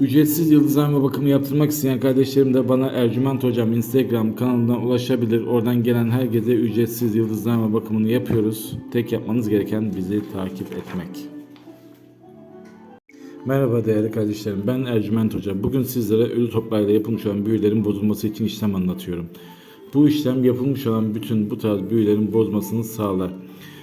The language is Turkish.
Ücretsiz yıldızlama bakımı yaptırmak isteyen kardeşlerim de bana Ercüment Hocam Instagram kanalından ulaşabilir. Oradan gelen herkese ücretsiz yıldızlama bakımını yapıyoruz. Tek yapmanız gereken bizi takip etmek. Merhaba değerli kardeşlerim. Ben Ercüment Hoca. Bugün sizlere ölü toplarla yapılmış olan büyülerin bozulması için işlem anlatıyorum. Bu işlem yapılmış olan bütün bu tarz büyülerin bozmasını sağlar.